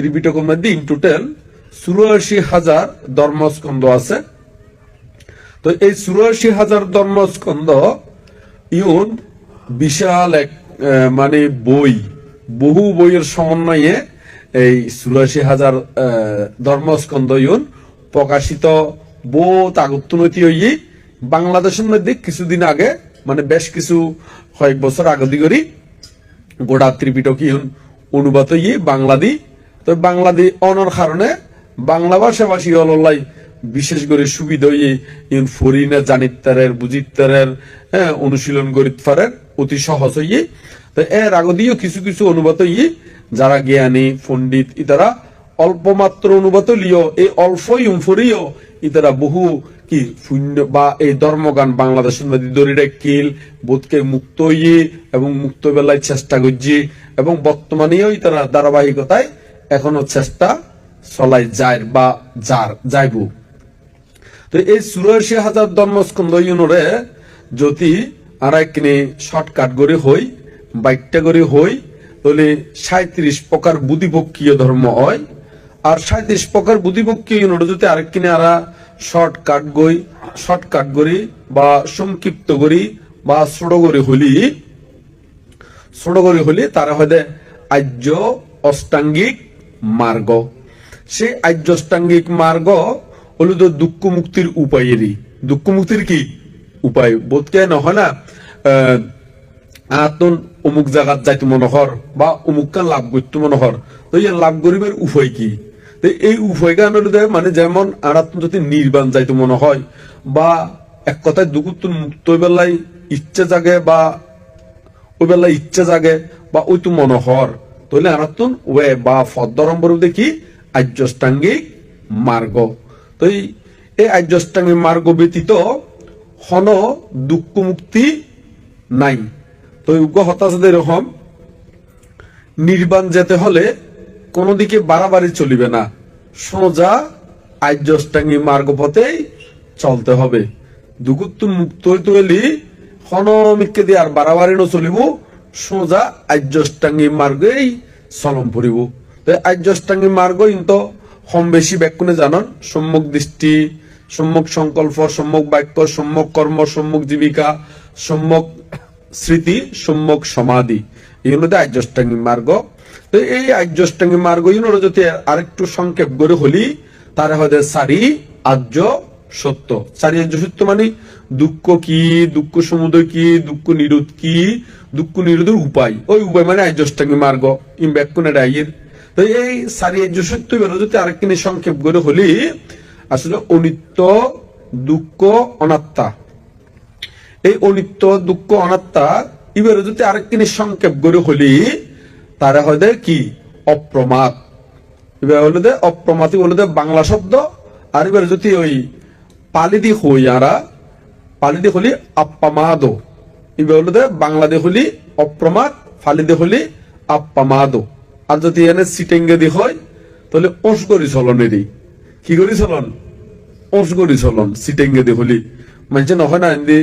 ত্রিপিটকের মধ্যে in total চুরাশি হাজার ধর্মস্কন্ধ আছে। তো এই চুরাশি হাজার ধর্মস্কন্ধ ইউন বিশাল এক মানে বই, বহু বইয়ের সমন্বয়ে এই চুরাশি হাজার ধর্মস্কন্ধ ইউন প্রকাশিত। বহুত আগত্তনৈতি হই বাংলাদেশের মধ্যে কিছুদিন আগে মানে বেশ কিছু কয়েক বছর আগে দিগরি গোটা ত্রিপিটক ইউন অনুবাদ ইয়ে বাংলাদি তো বাংলাদি অনর কারণে বাংলা ভাষাভাষী অললাই বিশেষ করে সুবিধা ইয়ে ইউন ফরিনে জানিতারের বুঝিতারের হ্যাঁ অনুশীলন করিত পারের অতি সহজ হইয়ে। তো এর আগদিও কিছু কিছু অনুবাদ ইয়ে যারা জ্ঞানী, পণ্ডিত ইতারা অল্প মাত্র অনুবাদ লিও এই অল্প ইউফরিও ইতারা বহু কি শূন্য বা এই ধর্মগান বাংলাদেশের মধ্যে দরিরে কিল বোধকে মুক্ত ইয়ে এবং মুক্ত বেলায় চেষ্টা করছি এবং বর্তমানেও তারা ধারাবাহিকতায় এখনও চেষ্টা চলাই যায় বা যার, যাইব। তো এই চুরাশি হাজার ধর্মস্কন্ধ ইউনরে যদি আর একনে শর্টকাট করে হই বাইকটা করে হই, তাহলে সাঁত্রিশ প্রকার বুদ্ধিপক্ষীয় ধর্ম হয়। আর সাঁত্রিশ প্রকার বুদ্ধিপক্ষীয় ইউনরে যদি আরেক কিনে আরা শর্টকাট গই, শর্টকাট করি বা সংক্ষিপ্ত করি বা ছোট করে হলি, ছোট করে হলি তারা হয় আর্য, অষ্টাঙ্গিক মার্গ। সেই আর্য অষ্টাঙ্গিক মার্গ হলো তো দুঃখ মুক্তির উপায়েরই। দুঃখ মুক্তির কি? উপায়। বোধকে নহয় না? আহ, অমুক জায়গাত যাইতো মনোহর বা অমুক কান লাভ করতো মনোহর তো এই লাভ করিবার উপায় কি? তো এই উপায় গান মানে যেমন আর যদি নির্বাণ যাইতো মনে হয় বা এক কথায় দুঃখ মুক্ত বেলায় ইচ্ছে জাগে বা ওই বেলা ইচ্ছা জাগে বা ওই তো মনোহর মার্গ। তো এই মার্গ ব্যতীত হন দুঃখ মুক্তি নাই। তো এরকম নির্বাণ যেতে হলে কোনো দিকে বাড়াবাড়ি চলিবে না। সোজা আর্যষ্টাঙ্গী মার্গ পথেই চলতে হবে। দুগুত্তু মুক্ত হইতে হইলি হনমিককে দিয়ে আর বাড়াবাড়ি ন চলিব সোজা আর্যষ্টাঙ্গী মার্গেই চলম পড়িব তো আর্যষ্টাঙ্গী মার্গ কিন্তু হম বেশি ব্যাকুণে জানন? সম্মুখ দৃষ্টি, সম্মুখ সংকল্প, সম্মুখ বাক্য, সম্মুখ কর্ম সম্মুখ জীবিকা সম্মুখ স্মৃতি, সম্মুখ সমাধি। এগুলোতে আর্যষ্টাঙ্গী মার্গ তো এই আর্যষ্টাঙ্গী মার্গ ইউনোর যদি আরেকটু সংক্ষেপ করে হলি তারা হয়তো সারি আর্য সত্য। সারি আর্য সত্য মানে দুঃখ কি, দুঃখ সমুদয় কি, দুঃখ নিরোধ কি, দুঃখ নিরোধের উপায়। ওই উপায় মানে আর্যষ্টাঙ্গী মার্গ, ইম ব্যাকুণের তো এই সারি আর্য সত্য বেরো যদি আরেকখানি সংক্ষেপ করে হলি, আসলে অনিত্য, দুঃখ, অনাত্মা। এই অনিত্য, দুঃখ, অনাত্মা এবারে যদি আরেক জিনিস সংক্ষেপ করে হলি, তারা হয় কি? অপ্রমাদ। এবার হলো দে অপ্রমাতি হলো দে বাংলা শব্দ, আর এবার যদি ওই পালি দি হই আরা পালি দি হলি আপ্পামাদ এবার হলো দে বাংলা দি হলি অপ্রমাদ ফালি দি হলি আপ্পামাদ আর যদি এনে সিটেঙ্গে দি হয়, তাহলে ওস করি চলনেরই কি করি চলন? ওস করি চলন সিটেঙ্গে দি হলি। নহয় না এমনি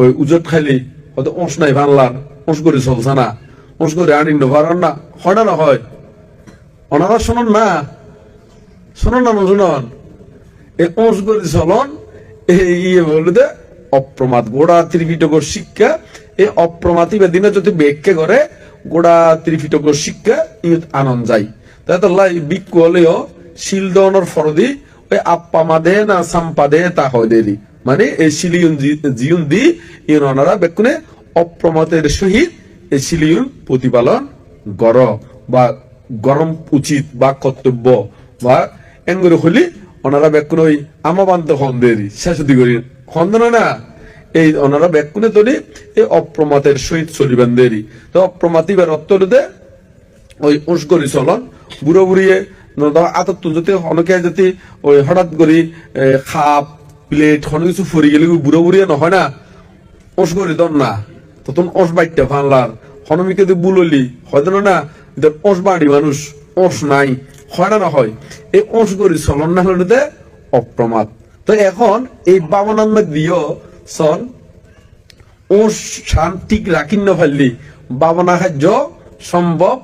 ওই উজত খাইলি, হয়তো ওস নাই বাংলার ওস করে চলছে না। ওস করে আনি পারান না হয় না না হয় ওনারা শুনুন না? শুনুন না শুনুন এই ওস করে চলন, এই ইয়ে বলে দে অপ্রমাদ। গোড়া ত্রিপিটকর শিক্ষা, এই অপ্রমাতি বেদিনে যদি ব্যাখ্যা করে, গোড়া ত্রিপিটকর শিক্ষা, ইয়ত আনন্দ যায়। তাই তো লাই বিক্ষু হলেও শিলদনের ফরদি, ওই আপ্পা মাদে না সাম্পা দে তা হয় দেরি। মানে এই শিলিয়ন জিয়ন দি ইয়ন ওনারা বেকুনে অপ্রমাতের সহিত এই শিলিয়ন প্রতিপালন গর, বা গরম উচিত, বা কর্তব্য, বা এঙ্গুলো হলি, ওনারা বেকুন ওই আমাবান্ত হন দেরি শেষ দিগরি হন্দ না। এই ওনারা বেকুনে তৈরি এই অপ্রমাতের সহিত চলিবেন দেরি। তো অপ্রমাতিবার দে ওই উঁসকরি চলন, বুড়ো বুড়িয়ে আতত যদি অনেকে যদি ওই হঠাৎ করে খাপ, প্লেট অনেক কিছু ফুরি গেলে বুড়ো বুড়িয়ে নহয় না? ওস করি দন না। তখন ওস বাইটটা ফানলার হনমিকে যদি বুললি হয়তো না? ওস বাড়ি মানুষ ওস নাই, হয় না হয়। এই ওস করি চলন না হলে অপ্রমাদ তো এখন এই বাবনান্দ দিও চল ও শান্তিক রাখিন না পারলি বাবনা সাহায্য সম্ভব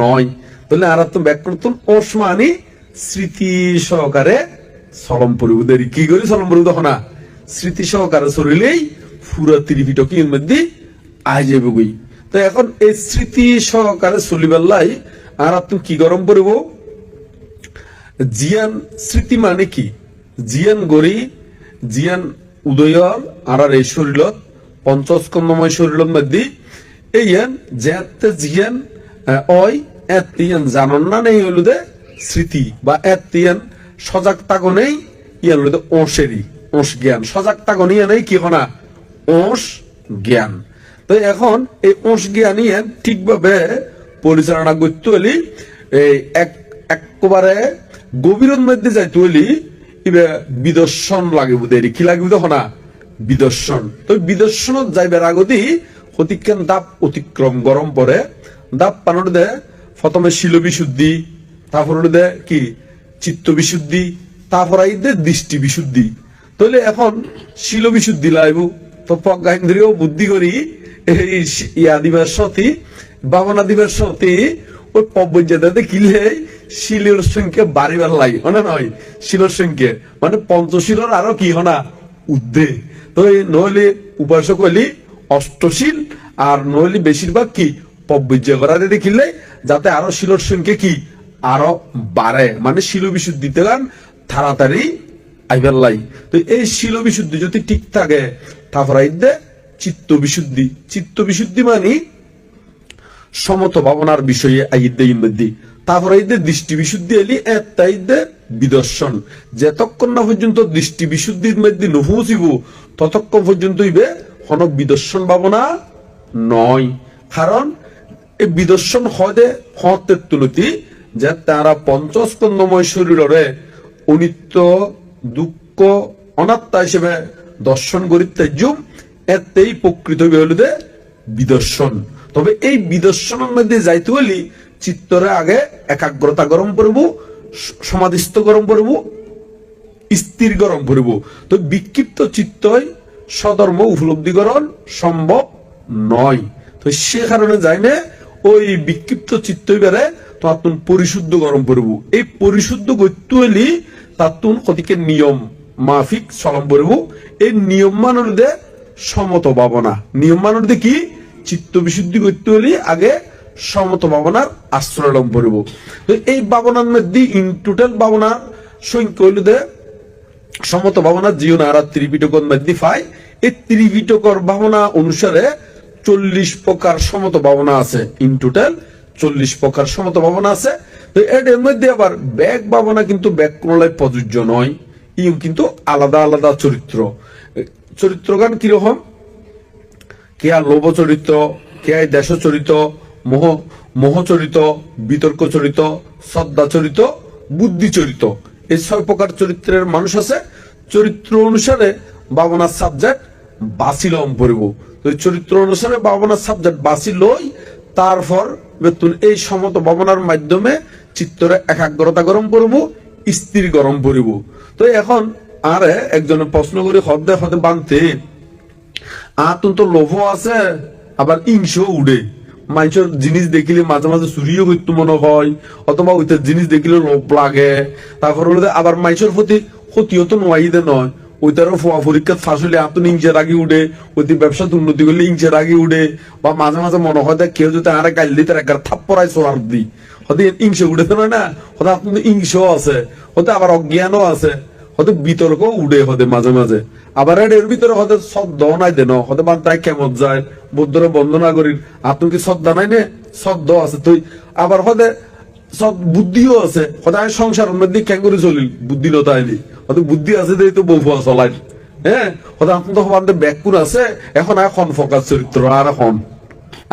নয়। তাহলে আর তো ব্যাক করতুন ওসমানি স্মৃতি সহকারে সলম পরিবুদের কি করি সলম পরিবুদ না স্মৃতি সহকারে চলিলেই পুরা ত্রিপিট কি মধ্যে আই যাবে গই। তো এখন এই স্মৃতি সহকারে চলিবেলাই আর তুমি কি গরম পড়ব? জিয়ান, স্মৃতি মানে কি? জিয়ান গড়ি জিয়ান উদয়র আর এই শরীৰত পঞ্চস্কন্দময় শরীৰৰ মধ্যে, এইয়ান যেতে জিয়ান অই এতিয়ান না নেই স্মৃতি, বা এতিয়ান সজাগ ইয়ান জ্ঞান। সজাগ তাগো নিয়ে নেই কি না ওঁস জ্ঞান। তো এখন এই ওঁস জ্ঞান ইয়ান ঠিকভাবে পরিচালনা করতে হলে, এই এক একবারে গভীরের মধ্যে যাইতে হলে বিদর্শন লাগিব দেরি কি লাগিব তখন না বিদর্শন। তো বিদর্শনত যাইবার আগতি অতিক্রাম দাপ অতিক্রম গরম পরে, দাপ পানোর দে প্রথমে শিল বিশুদ্ধি, তারপর দে কি? চিত্ত বিশুদ্ধি, তারপর দে দৃষ্টি বিশুদ্ধি। তাহলে এখন শিল বিশুদ্ধি লাইব তো প্রজ্ঞা ইন্দ্রিয় বুদ্ধি করি, এই ইয়া দিবার সতী বাবনা দিবার সতী, ওই পব্বজাতে কিলে শিলের সংখ্যা বাড়িবার লাগে মানে নয় শিলের সংখ্যা। মানে পঞ্চশীলের আরও কি হনা উদ্ধে তো নইলে উপাসক হইলি অষ্টশীল আর নইলে বেশিরভাগ কি? পব্বজ্য করা দেখিলে, যাতে আরও শিলের সংখ্যা কি? আরও বাড়ে মানে শিল বিশুদ্ধিতে গান তাড়াতাড়ি আইবার লাই তো এই শিল বিশুদ্ধি যদি ঠিক থাকে, তারপর আইদে চিত্ত বিশুদ্ধি। চিত্ত বিশুদ্ধি মানে সমত ভাবনার বিষয়ে আইদে ইমদ্দি তারপর আইদে দৃষ্টি বিশুদ্ধি এলি এতাইদে বিদর্শন। যতক্ষণ না পর্যন্ত দৃষ্টি বিশুদ্ধির মধ্যে নহুসিব ততক্ষণ পর্যন্ত ইবে হন বিদর্শন ভাবনা নয়। কারণ এই বিদর্শন হদে হতের তুলতি যে তারা পঞ্চস্কন্দময় শরীরে অনিত্য, দুঃখ, অনাত্মা হিসেবে দর্শন করিতে জুম এতেই প্রকৃত হইলে বিদর্শন। তবে এই বিদর্শনের মধ্যে যাইতে হলে চিত্তরে আগে একাগ্রতা গরম করব সমাধিস্থ গরম করব, স্থির গরম করব। তো বিক্ষিপ্ত চিত্তই সধর্ম উপলব্ধিকরণ সম্ভব নয়। তো সে কারণে যাই না ওই বিক্ষিপ্ত চিত্তই বেড়ে তো আতুন পরিশুদ্ধ গরম করব। এই পরিশুদ্ধ করতে হলে তাতুন কতিকে নিয়ম মাফিক চলম করব। এই নিয়ম মানের দে সমত ভাবনা নিয়ম মানের দে কি? চিত্ত বিশুদ্ধি করতে হলে আগে সমত ভাবনার আশ্রয় লম করব এই ভাবনার মধ্যে ইন টোটাল ভাবনার সংখ্যা হইল দে সমত ভাবনা জিও নারা ত্রিপিটকর মধ্যে পাই এই ত্রিপিটকর ভাবনা অনুসারে চল্লিশ প্রকার সমত ভাবনা আছে ইন টোটাল চল্লিশ প্রকার সমত ভাবনা আছে। তো এর মধ্যে আবার ব্যাগ ভাবনা কিন্তু ব্যাগ কোনলাই প্রযোজ্য নয়। ইউ কিন্তু আলাদা আলাদা চরিত্র। চরিত্রগান কীরকম? কে আর লোভ চরিত কে দেশ চরিত মোহ মোহ চরিত বিতর্ক চরিত শ্রদ্ধা চরিত বুদ্ধি চরিত এই ছয় প্রকার চরিত্রের মানুষ আছে। চরিত্র অনুসারে বাবনার সাবজেক্ট বাসিলম পড়ব তো চরিত্র অনুসারে বাবনার সাবজেক্ট বাসিল লই তারপর এই সমত ভাবনার মাধ্যমে চিত্তরে একাগ্রতা গরম করব স্থির গরম পড়ব তো এখন আরে একজনে প্রশ্ন করে, হদে হদে বানতে আতুন তো লোভ আছে, আবার ইংস উড়ে মানুষের জিনিস দেখিলে মাঝে মাঝে চুরিও করতে মনে হয়, অথবা ওইটার জিনিস দেখিলে লোভ লাগে। তারপর হলো আবার মানুষের প্রতি ক্ষতিও তো নয়। হলে উঠে উন্নতি উঠে মনে হয় যদি হতে না হতে আছে হতে আবার অজ্ঞানও আছে। হয়তো বিতর্ক উড়ে হতে মাঝে মাঝে আবার এর ভিতরে হতে শ্রদ্ধা নাই দেন হতে মান তাই কেমন যায় বুদ্ধরে বন্দনা করি আপনি কি শ্রদ্ধা নাই নে? শ্রদ্ধা আছে তুই। আবার হতে সব বুদ্ধিও আছে। সদায় সংসার মধ্যে কেন করে চলিল বুদ্ধিলতা আইলি। হয়তো বুদ্ধি আছে তো বউ চলাই হ্যাঁ? হয়তো আপনি তো ব্যাকুর আছে। এখন আর ফকার চরিত্র, আর এখন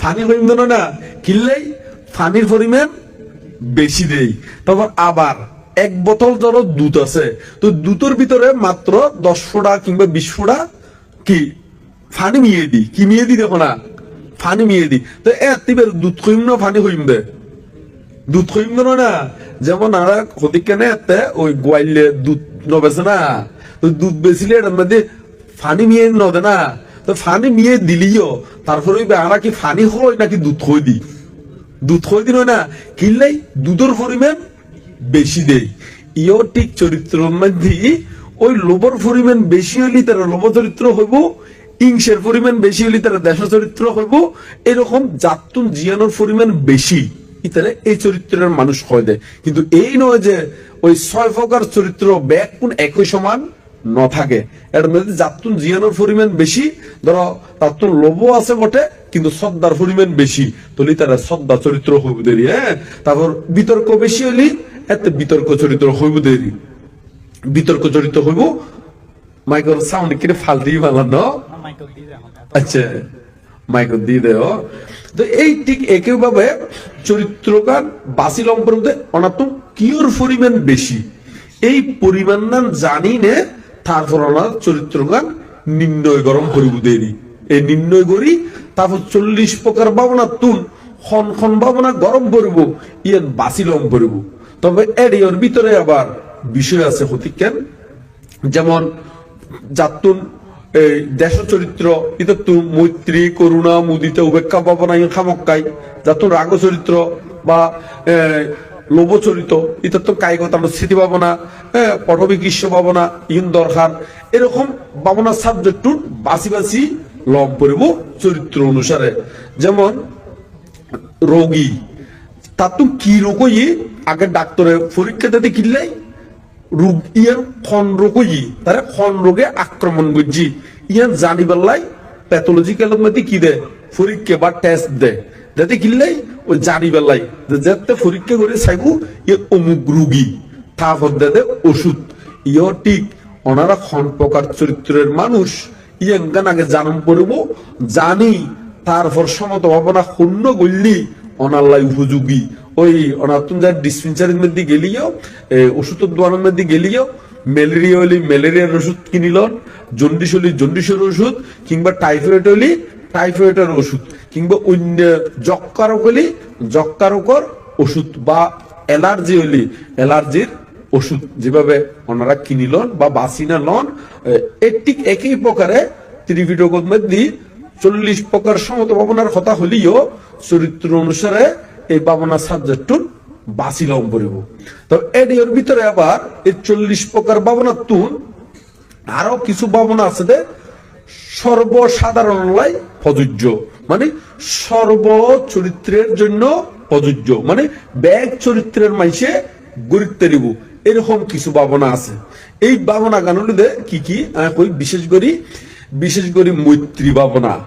ফানি হইম দে না? কিনলেই ফানির পরিমাণ বেশি দেই। তারপর আবার এক বোতল ধরো দুধ আছে। তো দুধের ভিতরে মাত্র দশ ফোঁটা কিংবা বিশ ফোঁটা কি? ফানি মিয়ে দি। কি মিয়ে দি দেখো না? ফানি মিয়ে দি। তো এতিবের দুধ হইম না ফানি হইম দে? দুধ হইম না না? যেমন আর হদিক কেন এতে ওই গোয়াইলে দুধ নবেছে না? তো দুধ বেচিলে এটার ফানি মিয়ে নদে না? তো ফানি মিয়ে দিলিও। তারপরে আরা কি ফানি হয় নাকি দুধ হই দি? দুধ হই দিন না কিনলেই দুধের পরিমাণ বেশি দেই। ইও ঠিক চরিত্র মধ্যে ওই লোভর পরিমাণ বেশি হইলে তারা লোভ চরিত্র হইব, ইংসের পরিমাণ বেশি হইলে তারা দেশ চরিত্র হইব, এরকম জাতুন জিয়ানোর পরিমাণ বেশি। ইতারে এই চরিত্রের মানুষ হয় দেয় কিন্তু এই নয় যে ওই ছয় প্রকার চরিত্র ব্যাগ কোন একই সমান ন থাকে মধ্যে জিয়ানোর পরিমাণ বেশি, ধরো লোভও আছে বটে, কিন্তু শ্রদ্ধার পরিমাণ বেশি। শ্রদ্ধা চরিত্র হইব দেরি হ্যাঁ? তারপর বিতর্ক বেশি বিতর্ক চরিত্র হইব দেরি। বিতর্ক চরিত্র হইব, মাইকেল সাউন্ড বানানো আচ্ছা মাইকেল দিয়ে দেও তো এই ঠিক একইভাবে চরিত্রগান বাসিল অম্পরতে অনাত্ম কিওর পরিমাণ বেশি। এই পরিমাণ জানি নে তারপর ওনার চরিত্রগান নির্ণয় গরম করিব দেরি। এই নির্ণয় করি, তারপর চল্লিশ প্রকার ভাবনা তুন খন খন ভাবনা গরম করিব, ইয়ান বাসিলম করিব। তবে এর ইয়র ভিতরে আবার বিষয় আছে হতিকেন যেমন, জাতুন, এই দেশ চরিত্র এটা তো মৈত্রী, করুণা, মুদিতে, উপেক্ষা ইন খামক্কাই জাতুন রাগ চরিত্র বা এ, লোভ চরিত্র এটা তো কায়গতা স্মৃতি পাবনা পটবী গ্রীষ্ম পাবনা ইন দরকার। এরকম পাবনা সাবজেক্ট বাসি বাসি লম পড়িব চরিত্র অনুসারে। যেমন রোগী তার তো কি রোগ ই আগে ডাক্তারে পরীক্ষা দিতে কিনলাই রোগ ইয়ার খন রোগ ই তারা ক্ষণ রোগে আক্রমণ করছি ইয়ার জানি বেলাই প্যাথোলজিক্যাল মধ্যে কি দে? পরীক্ষা বা টেস্ট দে। যাতে কিনলাই ওই জানি বেলাই যাতে পরীক্ষা করে চাইব ইয়ে অমুক রুগী। তারপর দে ওষুধ। ইয় ঠিক ওনারা খন প্রকার চরিত্রের মানুষ আগে পড়ব জানি তারপর সমত ভাবনা শূন্য গল্লি অনাল্লাই উপযোগী। ওই অনাতুন যার ডিসপেন্সারির মধ্যে গেলিও এ, ওষুধের দোকানের মধ্যে গেলিও ম্যালেরিয়া হলি ম্যালেরিয়ার ওষুধ কিনিলন জন্ডিস হলি জন্ডিসের ওষুধ কিংবা টাইফয়েড হলি টাইফয়েডের ওষুধ কিংবা অন্য যক্কারক হলি যক্কারকর ওষুধ বা অ্যালার্জি হলি অ্যালার্জির ওষুধ যেভাবে ওনারা কিনিলন বা বাসিনা লন ঠিক একই প্রকারে মধ্যে চল্লিশ প্রকার সমত ভাবনার কথা হলিও চরিত্র অনুসারে এই ভাবনা সাবজেক্টুন বাসিলম পড়িব। তো এর ভিতরে আবার এই চল্লিশ প্রকার ভাবনা তুন আরও কিছু ভাবনা আছে যে সর্বসাধারণ লাই প্রযোজ্য। মানে সর্ব চরিত্রের জন্য প্রযোজ্য। মানে ব্যাগ চরিত্রের মাইসে গুরুত্ব দিব এরকম কিছু ভাবনা আছে। এই ভাবনা গানগুলিতে কি কি কই, বিশেষ করি, বিশেষ করে মৈত্রী ভাবনা।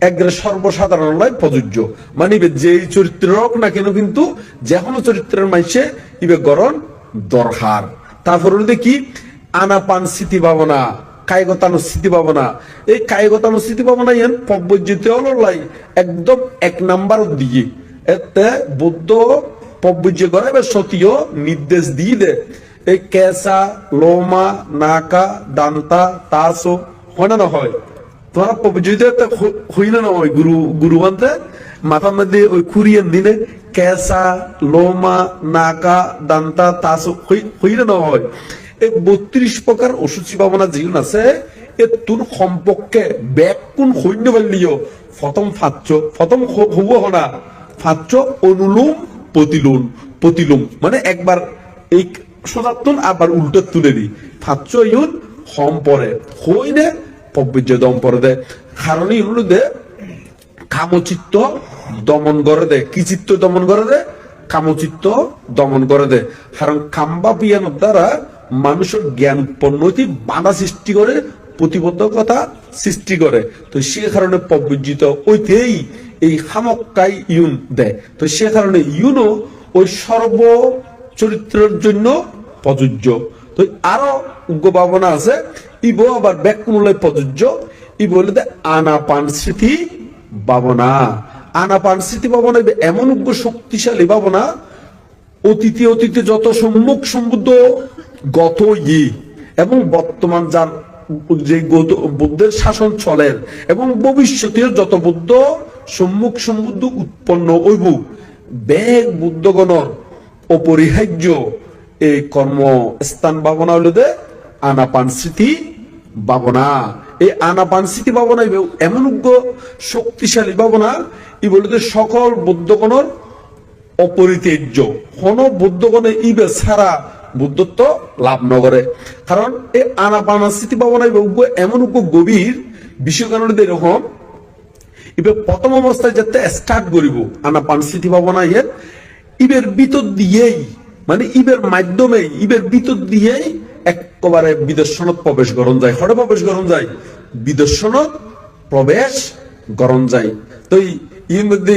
একবারে সর্বসাধারণ লাই প্রযোজ্য। মানে যেই চরিত্র হোক না কেন কিন্তু যে কোনো চরিত্রের মাইসে ইবে গরণ দরকার। তারপর কি আনাপান স্মৃতি ভাবনা। কায়গতানো স্মৃতি ভাবনা এই কায়গতানো স্মৃতি ভাবনা ইয়ান পব্বজিত হলো লাই একদম এক নাম্বার দিকে এতে বুদ্ধ পব্বজ্য করে সতীয় নির্দেশ দিয়ে দে এই কেসা, লোমা, নাকা, দান্তা তাসো হয় না হয়। তোমরা পব্বজিত হই না হয় গুরু গুরু বানতে মাথার মধ্যে ওই কুরিয়ান দিনে কেসা, লোমা, নাকা, দান্তা তাসো হই না হয়। এই বত্রিশ প্রকার অসুচি ভাবনা যেগুলো আছে, এ তোর সম্পর্কে ব্যাগ কোন সৈন্য পারলিও প্রথম ফাচ্ছ প্রথম হব হনা ফাচ্ছ অনুলোম প্রতিলোম প্রতিলোম মানে একবার এই সোজাতুন আবার উল্টো তুলে দি। ফাচ্ছ ইউন হম পরে হই নে পব্বিজ্য দম পরে দে। কারণ ইউন দে, কামচিত্ত দমন করে দে। কি চিত্ত দমন করে দে? কামচিত্ত দমন করে দে। কারণ কাম্বা পিয়ানোর দ্বারা মানুষের জ্ঞান উৎপন্নতি বাধা সৃষ্টি করে, প্রতিবদ্ধকতা সৃষ্টি করে। তো সে কারণে পবিজিত ওইতেই এই খামক্কাই ইউন দেয়। তো সে কারণে ইউনও ওই সর্ব চরিত্রের জন্য প্রযোজ্য। তো আরও উগ্র ভাবনা আছে, ইবো আবার ব্যাকুলে প্রযোজ্য। ই বলে দে আনাপান স্মৃতি ভাবনা। আনাপান স্মৃতি ভাবনা এমন উগ্র শক্তিশালী ভাবনা, অতীতে অতীতে যত সম্মুখ সমুদ্র গত ই এবং বর্তমান যার যে বুদ্ধের শাসন চলের এবং ভবিষ্যতের যত বুদ্ধ সম্মুখ সমুদ্র উৎপন্ন হইব, বেগ বুদ্ধগণর অপরিহার্য এই কর্ম স্থান ভাবনা হইল দে আনাপান স্মৃতি ভাবনা। এই আনাপান স্মৃতি ভাবনা এমন শক্তিশালী ভাবনা, ই বলিতে সকল বুদ্ধগণর অপরিত্য কোন বুদ্ধগণে ইবে ছাড়া বুদ্ধত্ব লাভ নগরে। কারণ এই আনাপানা স্মৃতি ভাবনা ইবে উগ্র, এমন উগ্র গভীর বিষয় এরকম ইবে প্রথম অবস্থায় যাতে স্টার্ট করিব আনাপান স্মৃতি ভাবনা ইয়ে ইবের ভিতর দিয়েই মানে ইবের মাধ্যমে ইবের ভিতর দিয়েই একেবারে বিদর্শনত প্রবেশ করণ যায়। হরে প্রবেশ করণ যায়, বিদর্শনত প্রবেশ করণ যায়। তো ইর মধ্যে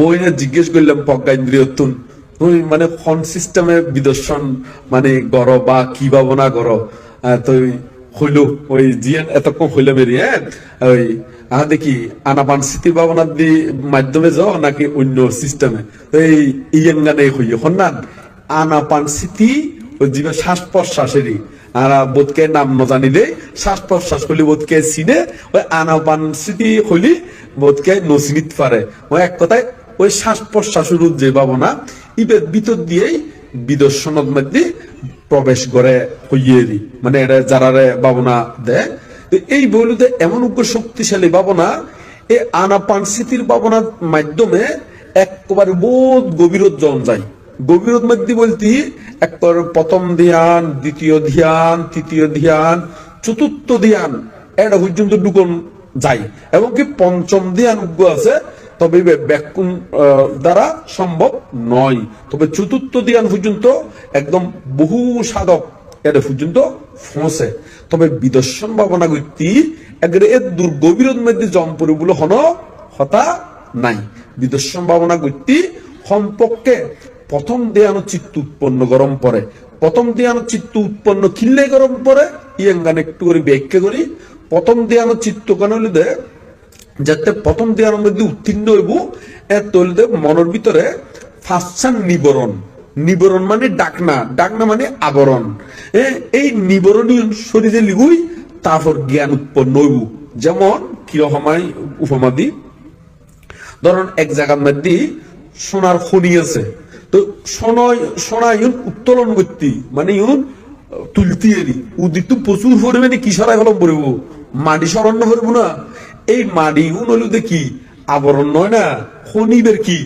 বইনে জিজ্ঞেস করলাম প্রজ্ঞা ইন্দ্রিয়তুন তুমি মানে কোন সিস্টেমে বিদর্শন মানে গর বা কি ভাবনা গর আহ, তো হইল ওই জিয়ান এতক্ষণ হইলে ওই দেখি আনাপান ভাবনার দি মাধ্যমে যাও নাকি অন্য সিস্টেমে এই ইয়েঙ্গানে হই আনাপান স্মৃতি ওই জীবে শ্বাস প্রশ্বাসেরই আর বোধকে নাম নজানিলে শ্বাস প্রশ্বাস করলে বোধকে চিনে ওই আনাপান স্মৃতি হইলি বোধকে নচিনিত পারে ওই এক কথায় ওই শ্বাস প্রশ্বাসের যে ভাবনা ইবের ভিতর দিয়েই বিদর্শনের মধ্যে প্রবেশ করে হইয়েরি মানে এটা যারারে ভাবনা দেয়। এই বইলুতে এমন উগ্র শক্তিশালী ভাবনা এই আনাপান স্মৃতির ভাবনার মাধ্যমে একেবারে বোধ গভীরত জন যায়। গভীরত মধ্যে বলতে, একবার প্রথম ধ্যান, দ্বিতীয় ধ্যান, তৃতীয় ধ্যান, চতুর্থ ধ্যান এটা পর্যন্ত ঢুকন যায়। এবং কি পঞ্চম ধ্যান উগ্র আছে তবে ব্যাকুণ দ্বারা সম্ভব নয়। তবে চতুর্থ ধ্যান পর্যন্ত একদম বহু সাধক এটা পর্যন্ত ফসে। তবে বিদর্শন ভাবনা করতে একবারে এর দুর্গভীরত মধ্যে জম্পরি বলে হন, হতা নাই। বিদর্শন ভাবনা করতে সম্পর্কে প্রথম দেয়ানো চিত্ত উৎপন্ন গরম পরে। প্রথম দেয়ানো চিত্ত উৎপন্ন খিল্লে গরম পরে, ইয়েঙ্গান একটু করে ব্যাখ্যা করি। প্রথম দেয়ানো চিত্ত কেন হইলে দে যাতে প্রথম দেয়ানোর মধ্যে উত্তীর্ণ হইব, এর তৈলে মনের ভিতরে ফাঁসান নিবরণ। নিবরণ মানে ডাকনা ডাকনা মানে আবরণ। এই নিবরণী শরীরে লিগুই তারপর জ্ঞান উৎপন্ন হইব। যেমন কিরকমাই উপমা দিই ধরুন এক জায়গার মধ্যে সোনার খনি আছে, তো সোনায়, সোনা ইউন উত্তোলন করতে মানে ইউন তুলতি এরি। উদিত প্রচুর পরিমাণে কি সরাই পড়ব মাটি সরণ্য করব না। এই মাটি হলো দেখি, আবরণ নয় না, খনিবের কি?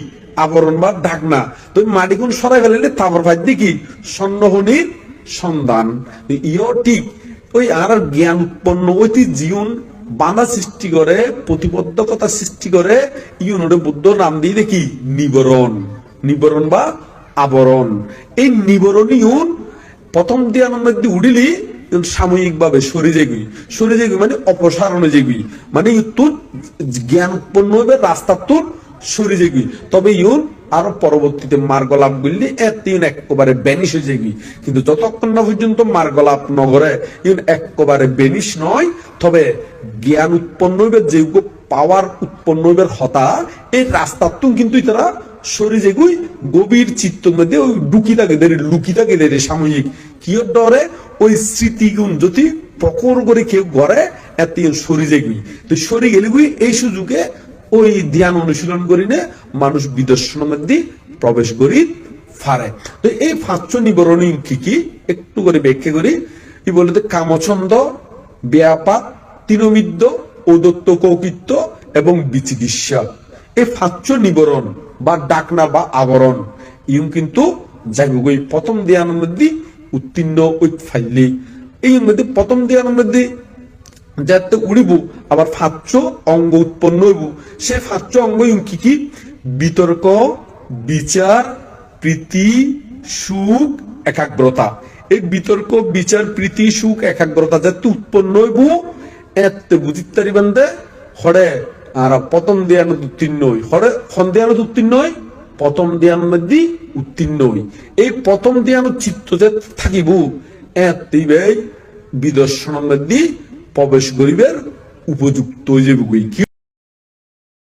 আবরণ বা ঢাকনা তো মাটি কোন সরাই ফেলে তারপর ভাই দেখি, স্বর্ণ খনির সন্ধান। ইয় ঠিক, ওই আর জ্ঞান উৎপন্ন ওইটি জীবন বাধা সৃষ্টি করে, প্রতিবদ্ধকতা সৃষ্টি করে ইউনোরে বুদ্ধ নাম দিয়ে দেখি, নিবরণ। নিবরণ বা আবরণ। এই নিবরণ ইউন প্রথম ধ্যানের মধ্যে উঠিলি সাময়িক ভাবে সরে যেগুই। সরে যেগুই মানে অপসারণে যেগুই। মানে তোর হবে রাস্তা তোর সরে যেগুই। তবে ইউন আরও পরবর্তীতে এতিন একেবারে হয়ে কিন্তু যতক্ষণ না পর্যন্ত মার্গ লাভ নগরে ইউন একেবারে বেনিশ নয়, তবে জ্ঞান উৎপন্ন হইবে, যেগুলো পাওয়ার উৎপন্ন হইবে হতা এই রাস্তার কিন্তু তারা সরে যেগুই গভীর চিত্ত মধ্যে ওই ডুকি থাকে লুকি থাকে দেরে সাময়িক। কি ডরে? ওই স্মৃতিগুণ যদি প্রকর করে কেউ গড়ে এতিন সরে যেগুই তো সরে গেলে গুই এই সুযোগে ওই ধ্যান অনুশীলন করি না, মানুষ বিদর্শনের মধ্যে প্রবেশ করি, ফারে। তো এই পাঁচ নিবরণী কি কি, একটু করে ব্যাখ্যা করি। কি বলতে কামছন্দ ব্যাপার তিনমিদ্য, ঔদত্ত কৌকিত্য এবং বিচিকিৎসা। এই পাঁচ নিবরণ বা ডাকনা বা আবরণ। ইউম কিন্তু যাইবই প্রথম ধ্যানের মধ্যে উত্তীর্ণ ওই ফাইলি। এই মধ্যে প্রথম ধ্যানের মধ্যে যাতে উড়িব, আবার ফাচ্চ অঙ্গ উৎপন্ন হইব। সে ফাচ্চ অঙ্গ কি কি? বিতর্ক, বিচার, প্রীতি, সুখ, একাগ্রতা। এই বিতর্ক, বিচার, প্রীতি, সুখ, একাগ্রতা যাতে উৎপন্ন হইব। এতে বুঝিতে পারিবেন হরে আর প্রথম দেয়ানো উত্তীর্ণ হই হরে খন উত্তীর্ণ হই প্রথম দেয়ান মধ্যে উত্তীর্ণ হই। এই প্রথম দেয়ানো চিত্ত যে থাকিব এতেই বিদর্শনের মধ্যে প্রবেশ করিবের উপযুক্ত হয়ে যাবে কি